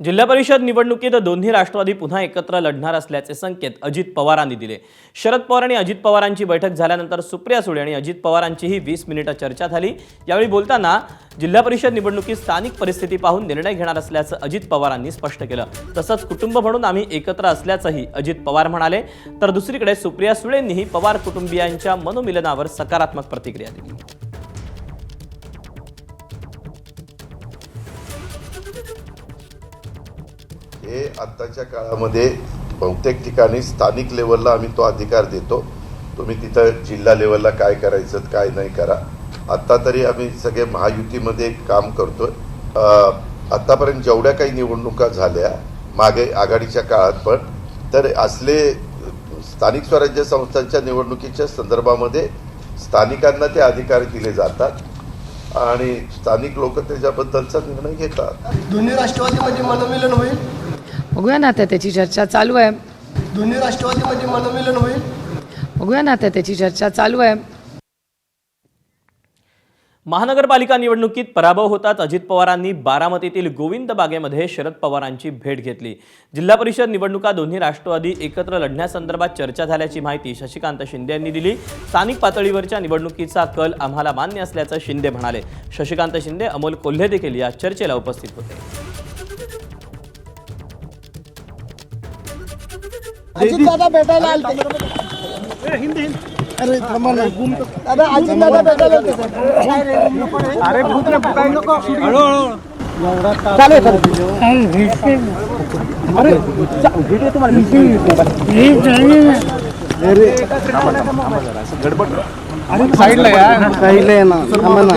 जिल्हा परिषद निवडणुकीत दोन्ही राष्ट्रवादी पुन्हा एकत्र लढणार असल्याचे संकेत अजित पवारांनी दिले. शरद पवार आणि अजित पवारांची बैठक झाल्यानंतर सुप्रिया सुळे आणि अजित पवारांचीही वीस मिनिटं चर्चा झाली. यावेळी बोलताना जिल्हा परिषद निवडणुकीत स्थानिक परिस्थिती पाहून निर्णय घेणार असल्याचं अजित पवारांनी स्पष्ट केलं. तसंच कुटुंब म्हणून आम्ही एकत्र असल्याचंही अजित पवार म्हणाले. तर दुसरीकडे सुप्रिया सुळेंनीही पवार कुटुंबियांच्या मनोमिलनावर सकारात्मक प्रतिक्रिया दिली. हे आत्ताच्या काळामध्ये बहुतेक ठिकाणी स्थानिक लेवलला आम्ही तो अधिकार देतो. तुम्ही तिथं जिल्हा लेवलला काय करायचं काय नाही करा. आत्ता तरी आम्ही सगळे महायुतीमध्ये काम करतो आत्तापर्यंत जेवढ्या काही निवडणुका झाल्या मागे आघाडीच्या काळात पण तर असले स्थानिक स्वराज्य संस्थांच्या निवडणुकीच्या संदर्भामध्ये स्थानिकांना ते अधिकार दिले जातात आणि स्थानिक लोक त्याच्याबद्दलचा निर्णय घेतात. दोन्ही राष्ट्रवादीमध्ये मनोमिलन होईल? बघूया ना आता त्याची चर्चा चालू आहे दोन्ही राष्ट्रवादीमध्ये मनोमिलन होईल बघूया ना आता त्याची चर्चा चालू आहे महानगरपालिका निवडणुकीत पराभव होताच अजित पवारांनी बारामतीतील गोविंद बागेमध्ये शरद पवारांची भेट घेतली जिल्हा परिषद निवडणुका दोन्ही राष्ट्रवादी एकत्र लढण्यासंदर्भात चर्चा झाल्याची माहिती शशिकांत शिंदे यांनी दिली स्थानिक पातळीवरच्या निवडणुकीचा कल आम्हाला मान्य असल्याचं शिंदे म्हणाले शशिकांत शिंदे अमोल कोल्हे देखील या चर्चेला उपस्थित होते अजित दादा भेटायला आलते अरे थांबा ना. दादा अजित दादा भेटायला आलते अरे साईडला या. साईडला या ना. थांबा ना.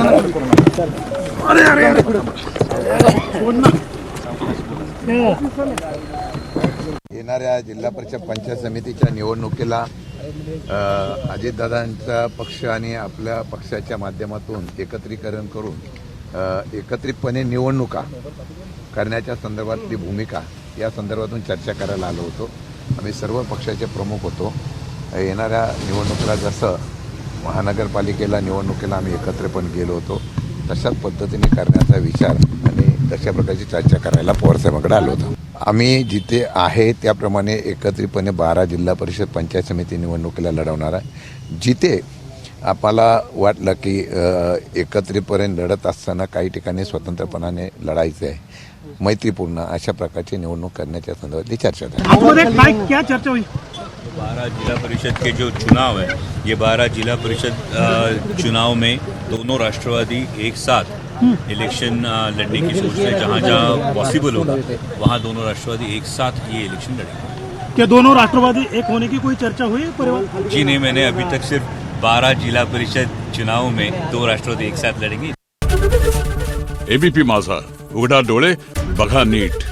हो. येणाऱ्या जिल्हा परिषद पंचायत समितीच्या निवडणुकीला अजितदादांचा पक्ष आणि आपल्या पक्षाच्या माध्यमातून एकत्रीकरण करून एकत्रितपणे निवडणुका करण्याच्या संदर्भातली भूमिका या संदर्भातून चर्चा करायला आलो होतो. आम्ही सर्व पक्षाचे प्रमुख होतो. येणाऱ्या निवडणुकीला जसं महानगरपालिकेला निवडणुकीला आम्ही एकत्रपण गेलो होतो तशाच पद्धतीने करण्याचा विचार आणि तशा प्रकारची चर्चा करायला पवारसाहेबांकडे आलो होतो. आम्ही जिथे आहे त्याप्रमाणे एकत्रितपणे बारा जिल्हा परिषद पंचायत समिती निवडणुकीला लढवणार आहे. जिथे आपल्याला वाटलं की एकत्रितपणे लढत असताना काही ठिकाणी स्वतंत्रपणाने लढायचं आहे मैत्रीपूर्ण अशा प्रकारची निवडणूक करण्याच्या संदर्भातली चर्चा झाली. आतमध्ये काय क्या चर्चा हुई बारह जिला परिषद के जो चुनाव है ये बारह जिला परिषद चुनाव में दोनों राष्ट्रवादी एक साथ इलेक्शन लड़ने की सोच रहे जहाँ जहाँ पॉसिबल होगा वहाँ दोनों राष्ट्रवादी एक साथ ये इलेक्शन लड़ेंगे। क्या दोनों राष्ट्रवादी एक होने की कोई चर्चा हुई है परिवार? जी नहीं मैंने अभी तक सिर्फ़ बारह जिला परिषद चुनाव में दो राष्ट्रवादी एक साथ लड़ेंगे। एबीपी माझा उघडा डोळे बघा नीट।